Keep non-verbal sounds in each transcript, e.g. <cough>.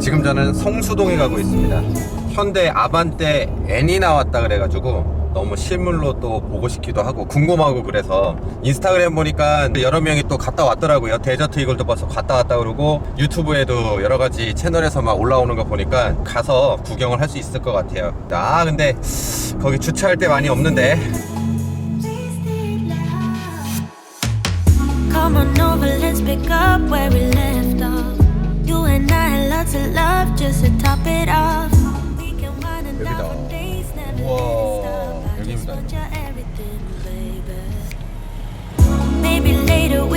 지금 저는 성수동에 가고 있습니다. 현대 아반떼 N이 나왔다 그래가지고 너무 실물로 또 보고 싶기도 하고 궁금하고 그래서 인스타그램 보니까 여러 명이 또 갔다 왔더라고요. 데저트 이글도 벌써 갔다 왔다 그러고 유튜브에도 여러 가지 채널에서 막 올라오는 거 보니까 가서 구경을 할 수 있을 것 같아요. 아 근데 거기 주차할 때 많이 없는데 Come on over, let's pick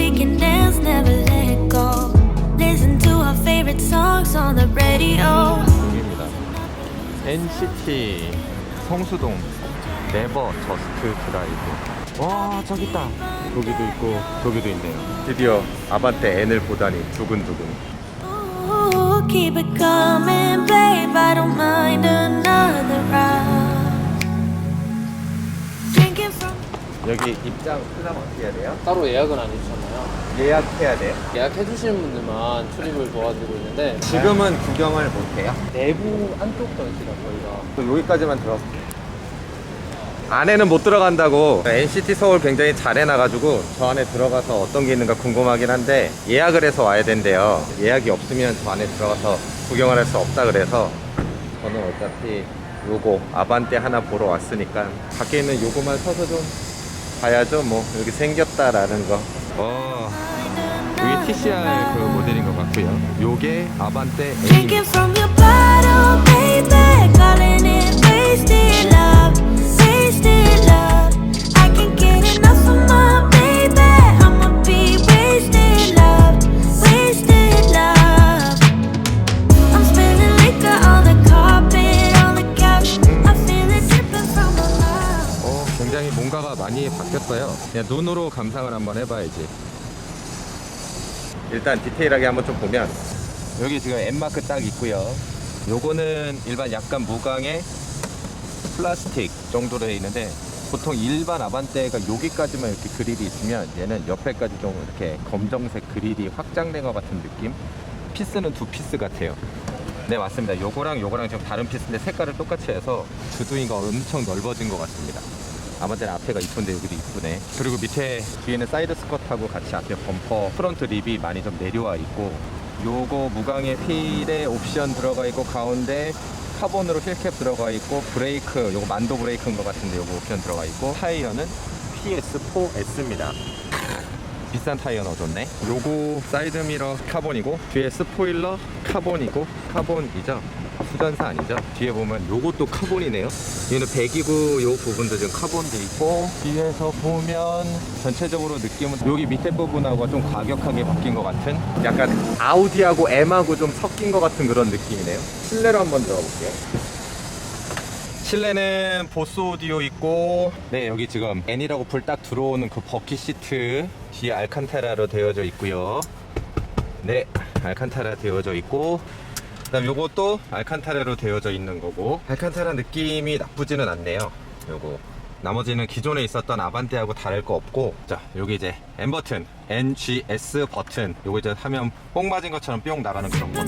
we can dance, never let go. Listen to our favorite songs on the radio. 여기입니다. NCT 성수동 네버 저스트 드라이브. 와 저기 있다. 저기도 있고 저기도 있네요. 드디어 아반떼 N을 보다니 두근두근. Ooh, keep it coming, babe. I don't mind another ride. 여기 입장 쓰려면 어떻게 해야 돼요? 따로 예약은 안 해주잖아요. 예약해야 돼요. 예약해 주시는 분들만 출입을 도와드리고 있는데 지금은 구경을 못 해요. 내부 안쪽 전시가 저희가 또 여기까지만 들어갈게요. 안에는 못 들어간다고 NCT 서울 굉장히 잘 해놔가지고 저 안에 들어가서 어떤 게 있는가 궁금하긴 한데 예약을 해서 와야 된대요 예약이 없으면 저 안에 들어가서 구경을 할 수 없다 그래서 저는 어차피 요거 아반떼 하나 보러 왔으니까 밖에 있는 요거만 서서 좀 봐야죠 뭐. 여기 생겼다라는 거. 어, 여기 TCR 그 모델인 것 같고요. 요게 아반떼 A drinking from your 그냥 눈으로 감상을 한번 해봐야지. 일단 디테일하게 한번 좀 보면 여기 지금 N마크 딱 있고요. 요거는 일반 약간 무광의 플라스틱 정도로 되어 있는데 보통 일반 아반떼가 여기까지만 이렇게 그릴이 있으면 얘는 옆에까지 좀 이렇게 검정색 그릴이 확장된 것 같은 느낌? 피스는 두 피스 같아요. 네 맞습니다. 요거랑 요거랑 지금 다른 피스인데 색깔을 똑같이 해서 주둥이가 엄청 넓어진 것 같습니다. 아반떼는 앞에가 이쁜데 여기도 이쁘네. 그리고 밑에 뒤에는 사이드 스커트하고 같이 앞에 범퍼 프론트 립이 많이 좀 내려와 있고 요거 무광의 휠에 옵션 들어가 있고 가운데 카본으로 휠캡 들어가 있고 브레이크 요거 만도 브레이크인 것 같은데 요거 옵션 들어가 있고 타이어는 PS4S입니다. 비싼 타이어 넣어줬네. 요거 사이드 미러 카본이고 뒤에 스포일러 카본이고 카본이죠. 수전사 아니죠? 뒤에 보면 요것도 카본이네요. 얘는 배기구 요 부분도 지금 카본 돼 있고 뒤에서 보면 전체적으로 느낌은 여기 밑에 부분하고 좀 과격하게 바뀐 것 같은 약간 아우디하고 M하고 좀 섞인 것 같은 그런 느낌이네요. 실내로 한번 들어볼게요. 실내는 보스 오디오 있고 네 여기 지금 N이라고 불 딱 들어오는 그 버킷 시트 뒤에 알칸타라로 되어져 있고요. 네 알칸타라 되어져 있고 그 다음 요것도 알칸타라로 되어져 있는 거고 알칸타라 느낌이 나쁘지는 않네요. 요거. 나머지는 기존에 있었던 아반떼하고 다를 거 없고 자 여기 이제 N 버튼 NGS 버튼. 요거 이제 하면 뽕 맞은 것처럼 뿅 나가는 그런 버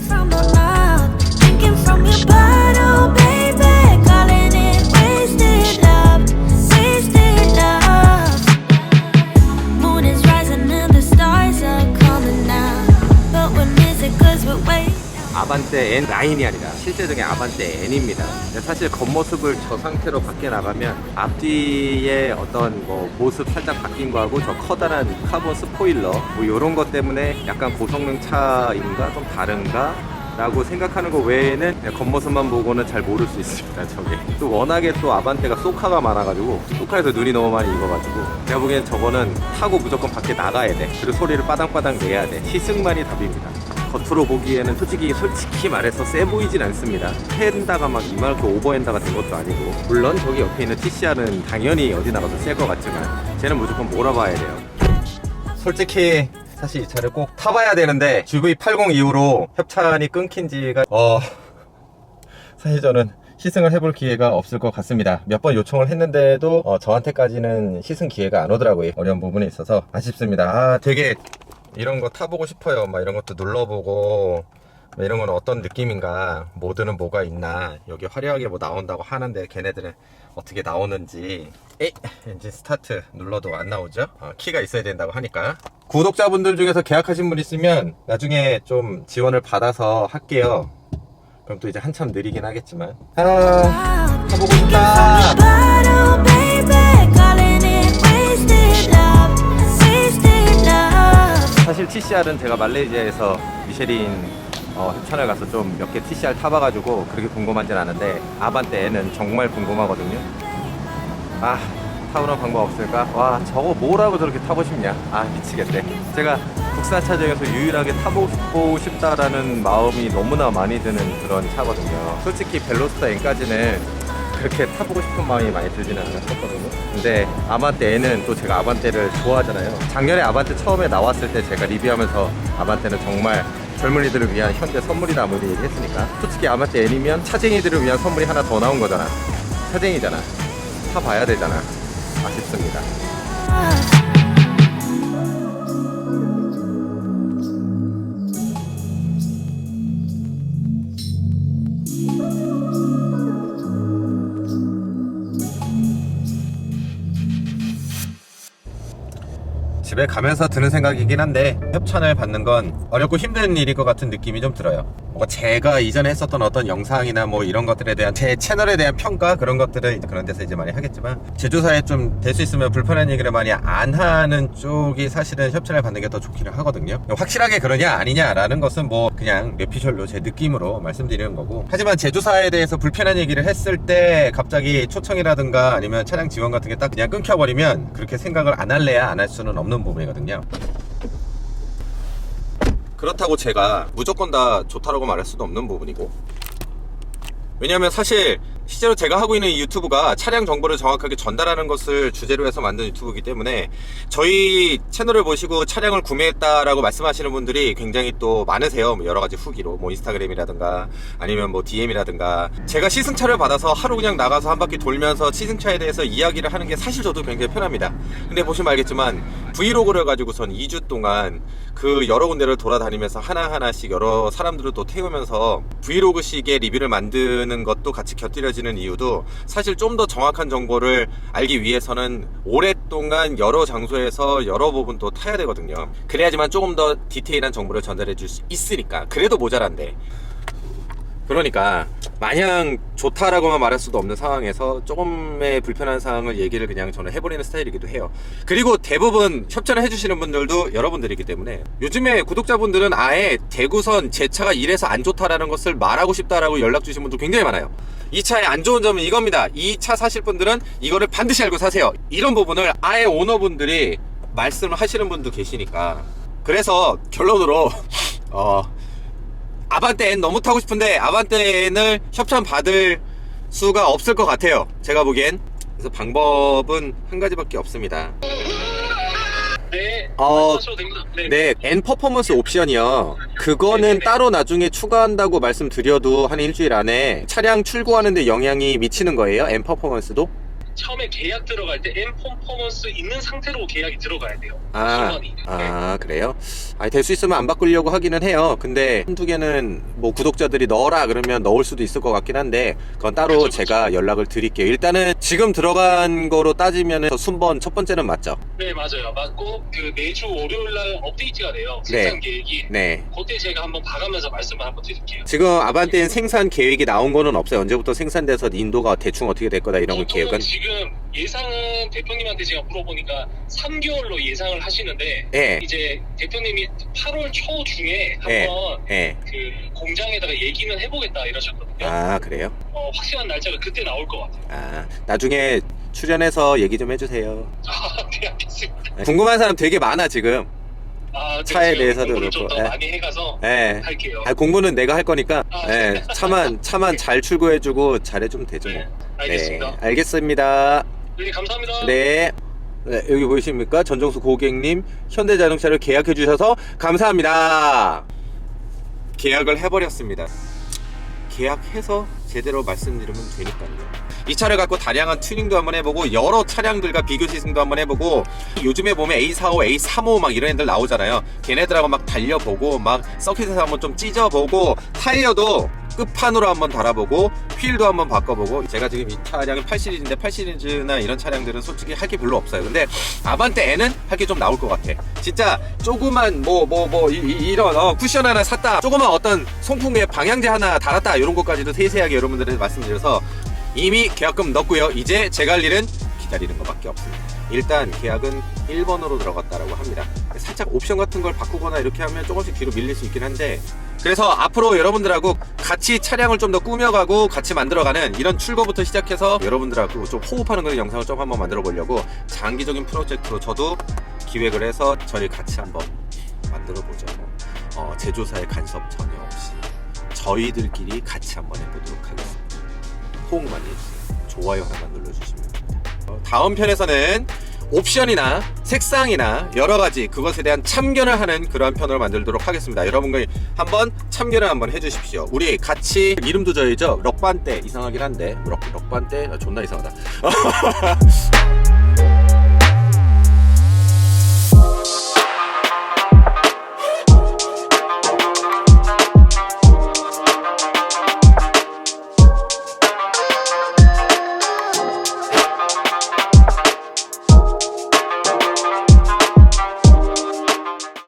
아반떼 N 라인이 아니라 실제적인 아반떼 N입니다. 사실 겉모습을 저 상태로 밖에 나가면 앞뒤의 어떤 뭐 모습 살짝 바뀐 거하고 저 커다란 카본 스포일러 뭐 이런 것 때문에 약간 고성능 차인가? 좀 다른가? 라고 생각하는 거 외에는 겉모습만 보고는 잘 모를 수 있습니다 저게. 또 워낙에 또 아반떼가 소카가 많아가지고 소카에서 눈이 너무 많이 익어가지고 제가 보기엔 저거는 타고 무조건 밖에 나가야 돼. 그리고 소리를 빠당빠당 내야 돼. 시승만이 답입니다 겉으로 보기에는 솔직히 솔직히 말해서 세 보이진 않습니다. 핸다가 막 이만큼 오버핸다가 된 것도 아니고 물론 저기 옆에 있는 TCR은 당연히 어디 나가도 셀 것 같지만 쟤는 무조건 몰아봐야 돼요. 솔직히 사실 이 차를 꼭 타봐야 되는데 GV80 이후로 협찬이 끊긴 지가 어 <laughs> 사실 저는 시승을 해볼 기회가 없을 것 같습니다. 몇 번 요청을 했는데도 어, 저한테까지는 시승 기회가 안 오더라고요. 어려운 부분이 있어서 아쉽습니다. 아, 되게 이런 거 타보고 싶어요. 막 이런 것도 눌러보고 뭐 이런 건 어떤 느낌인가 모드는 뭐가 있나 여기 화려하게 뭐 나온다고 하는데 걔네들은 어떻게 나오는지. 에? 엔진 스타트 눌러도 안 나오죠? 어, 키가 있어야 된다고 하니까. 구독자분들 중에서 계약하신 분 있으면 나중에 좀 지원을 받아서 할게요. 그럼 또 이제 한참 느리긴 하겠지만. 아 타보고 싶다 사실 TCR은 제가 말레이시아에서 미쉐린 어, 협찬을 가서 좀 몇 개 TCR 타봐가지고 그렇게 궁금하진 않은데 아반떼는 정말 궁금하거든요. 아 타보는 방법 없을까? 와 저거 뭐라고 저렇게 타고 싶냐? 아 미치겠네. 제가 국산차 중에서 유일하게 타보고 싶다라는 마음이 너무나 많이 드는 그런 차거든요. 솔직히 벨로스타 N까지는 그렇게 타보고 싶은 마음이 많이 들지는 않았었거든요. 근데 아반떼 N은 또 제가 아반떼를 좋아하잖아요. 작년에 아반떼 처음에 나왔을 때 제가 리뷰하면서 아반떼는 정말 젊은이들을 위한 현대 선물이다 뭐 이렇게 얘기했으니까 솔직히 아반떼 N이면 차쟁이들을 위한 선물이 하나 더 나온 거잖아. 차쟁이잖아. 타봐야 되잖아. 아쉽습니다. 집에 가면서 드는 생각이긴 한데 협찬을 받는 건 어렵고 힘든 일일 것 같은 느낌이 좀 들어요. 뭔가 제가 이전에 했었던 어떤 영상이나 뭐 이런 것들에 대한 제 채널에 대한 평가 그런 것들을 그런 데서 이제 많이 하겠지만 제조사에 좀 될 수 있으면 불편한 얘기를 많이 안 하는 쪽이 사실은 협찬을 받는 게 더 좋기는 하거든요. 확실하게 그러냐 아니냐라는 것은 뭐 그냥 뇌피셜로 제 느낌으로 말씀드리는 거고 하지만 제조사에 대해서 불편한 얘기를 했을 때 갑자기 초청이라든가 아니면 차량 지원 같은 게 딱 그냥 끊겨버리면 그렇게 생각을 안 할래야 안 할 수는 없는 부분이거든요. 그렇다고 제가 무조건 다 좋다라고 말할 수도 없는 부분이고 왜냐하면 사실 실제로 제가 하고 있는 이 유튜브가 차량 정보를 정확하게 전달하는 것을 주제로 해서 만든 유튜브이기 때문에 저희 채널을 보시고 차량을 구매했다라고 말씀하시는 분들이 굉장히 또 많으세요. 뭐 여러 가지 후기로 뭐 인스타그램이라든가 아니면 뭐 DM이라든가 제가 시승차를 받아서 하루 그냥 나가서 한 바퀴 돌면서 시승차에 대해서 이야기를 하는 게 사실 저도 굉장히 편합니다. 근데 보시면 알겠지만 브이로그를 가지고선 2주 동안 그 여러 군데를 돌아다니면서 하나하나씩 여러 사람들을 또 태우면서 브이로그식의 리뷰를 만드는 것도 같이 곁들여 지는 이유도 사실 좀 더 정확한 정보를 알기 위해서는 오랫동안 여러 장소에서 여러 부분 또 타야 되거든요. 그래야지만 조금 더 디테일한 정보를 전달해 줄 수 있으니까. 그래도 모자란데. 그러니까 마냥 좋다라고만 말할 수도 없는 상황에서 조금의 불편한 상황을 얘기를 그냥 저는 해버리는 스타일이기도 해요. 그리고 대부분 협찬을 해주시는 분들도 여러분들이기 때문에 요즘에 구독자분들은 아예 대구선 제 차가 이래서 안 좋다라는 것을 말하고 싶다라고 연락 주신 분도 굉장히 많아요. 이 차의 안 좋은 점은 이겁니다. 이 차 사실 분들은 이거를 반드시 알고 사세요. 이런 부분을 아예 오너분들이 말씀을 하시는 분도 계시니까 그래서 결론으로 <laughs> 어 아반떼 N 너무 타고 싶은데 아반떼 N을 협찬 받을 수가 없을 것 같아요. 제가 보기엔. 그래서 방법은 한 ga지밖에 없습니다. 네. 어, 됩니다. 네. 네, N 퍼포먼스 옵션이요. 그거는 네네네. 따로 나중에 추가한다고 말씀드려도 한 일주일 안에 차량 출고하는데 영향이 미치는 거예요? N 퍼포먼스도? 처음에 계약 들어갈 때 M 퍼포먼스 있는 상태로 계약이 들어가야 돼요. 아. 네. 아 그래요? 아니 될 수 있으면 안 바꾸려고 하기는 해요. 근데 한두 개는 뭐 구독자들이 넣어라 그러면 넣을 수도 있을 것 같긴 한데 그건 따로 그쵸, 그쵸. 제가 연락을 드릴게요. 일단은 지금 들어간 거로 따지면은 순번 첫 번째는 맞죠? 네, 맞아요. 맞고 그 매주 월요일 날 업데이트가 돼요. 네. 생산 계획이. 네. 그때 제가 한번 봐가면서 말씀을 한번 드릴게요. 지금 아반떼는 생산 계획이 나온 거는 없어요. 언제부터 생산돼서 인도가 대충 어떻게 될 거다 이런 거 보통은 계획은? 지금 예상은 대표님한테 제가 물어보니까 3개월로 예상을 하시는데 예. 이제 대표님이 8월 초 중에 예. 한번 예. 그 공장에다가 얘기는 해보겠다 이러셨거든요. 아 그래요? 어, 확실한 날짜가 그때 나올 것 같아요. 아 나중에 출연해서 얘기 좀 해주세요. 아, 네, 알겠습니다. 궁금한 사람 되게 많아 지금. 아, 네, 차에 대해서도 공부를 그렇고, 좀더 예. 많이 해가서 예. 할게요. 아, 공부는 내가 할 거니까 아, 예, 차만 차만 잘 출고해주고 잘해주면 되죠. 뭐. 네, 알겠습니다. 네, 알겠습니다. 네, 감사합니다. 네. 네, 여기 보이십니까? 전정수 고객님 현대자동차를 계약해 주셔서 감사합니다. 계약을 해버렸습니다. 계약해서 제대로 말씀드리면 되니까요. 이 차를 갖고 다량한 튜닝도 한번 해보고 여러 차량들과 비교 시승도 한번 해보고 요즘에 보면 A45, A35 막 이런 애들 나오잖아요. 걔네들하고 막 달려보고 막 서킷에서 한번 좀 찢어보고 타이어도 끝판으로 한번 달아보고 휠도 한번 바꿔보고 제가 지금 이 차량이 8시리즈인데 8시리즈나 이런 차량들은 솔직히 할 게 별로 없어요. 근데 아반떼 N은 할 게 좀 나올 것 같아. 진짜 조그만 뭐 뭐뭐 이런 어, 쿠션 하나 샀다. 조그만 어떤 송풍에 방향제 하나 달았다. 이런 것까지도 세세하게 여러분들한테 말씀드려서 이미 계약금 넣었고요. 이제 제가 할 일은 기다리는 것밖에 없습니다. 일단 계약은 1번으로 들어갔다라고 합니다. 살짝 옵션 같은 걸 바꾸거나 이렇게 하면 조금씩 뒤로 밀릴 수 있긴 한데 그래서 앞으로 여러분들하고 같이 차량을 좀 더 꾸며가고 같이 만들어가는 이런 출고부터 시작해서 여러분들하고 좀 호흡하는 그런 영상을 좀 한번 만들어 보려고 장기적인 프로젝트로 저도 기획을 해서 저희 같이 한번 만들어 보죠. 어, 제조사의 간섭 전혀 없이 저희들끼리 같이 한번 해보도록 하겠습니다. 호응 많이 해주세요. 좋아요 하나만 눌러주시면 다. 어, 다음 편에서는 옵션이나 색상이나 여러 가지 그것에 대한 참견을 하는 그러한 편으로 만들도록 하겠습니다. 여러분들 한번 참견을 한번 해주십시오. 우리 같이 이름도 저희죠. 럭반떼 이상하긴 한데 럭, 럭반떼 아, 존나 이상하다. <laughs>